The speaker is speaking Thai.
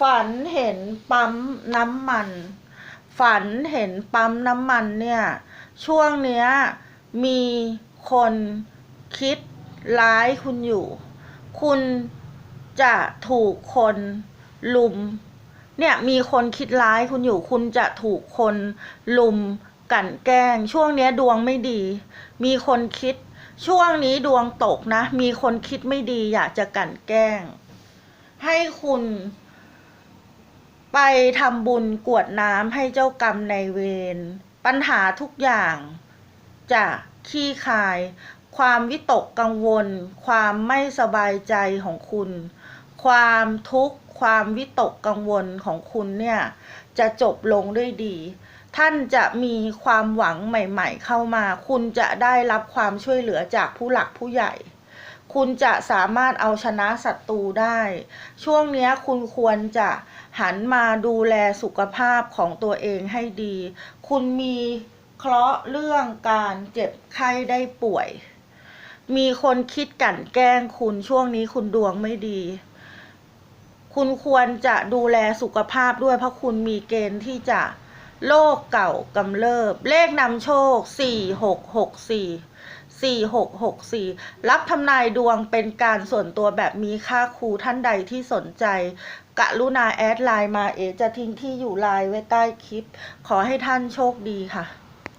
ฝันเห็นปั๊มน้ำมัน ฝันเห็นปั๊มน้ำมันเนี่ย ช่วงเนี้ยมีคนคิดร้ายคุณอยู่ คุณจะถูกคนลุม เนี่ยมีคนคิดร้ายคุณอยู่ คุณจะถูกคนลุมกันแกล้ง ช่วงเนี้ยดวงไม่ดี มีคนคิด ช่วงนี้ดวงตกนะ มีคนคิดไม่ดีอยากจะกันแกล้ง ให้คุณ ไปทำบุญกวดน้ำให้เจ้ากรรมในเวร ปัญหาทุกอย่างจะขี้คาย ความวิตกกังวล ความไม่สบายใจของคุณ ความทุกข์ ความวิตกกังวลของคุณเนี่ย จะจบลงด้วยดี ท่านจะมีความหวังใหม่ ๆ เข้ามา คุณจะได้รับความช่วยเหลือจากผู้หลักผู้ใหญ่คุณจะสามารถเอาชนะศัตรูได้ ช่วงนี้คุณควรจะ หันมาดูแลสุขภาพของตัวเองให้ดี คุณมีเคราะห์เรื่องการเจ็บไข้ได้ป่วย มีคนคิดกั่นแกล้งคุณช่วงนี้คุณดวงไม่ดี คุณควรจะดูแลสุขภาพด้วยเพราะคุณมีเกณฑ์ที่จะโรคเก่ากำเริบ เลขนำโชค 4 4664 รับทำนายดวงเป็นการส่วนตัวแบบมีค่าครูท่านใดที่สนใจ กะรุณาแอดไลน์มาเอจะทิ้งที่อยู่ไลน์ไว้ใต้คลิป ขอให้ท่านโชคดีค่ะ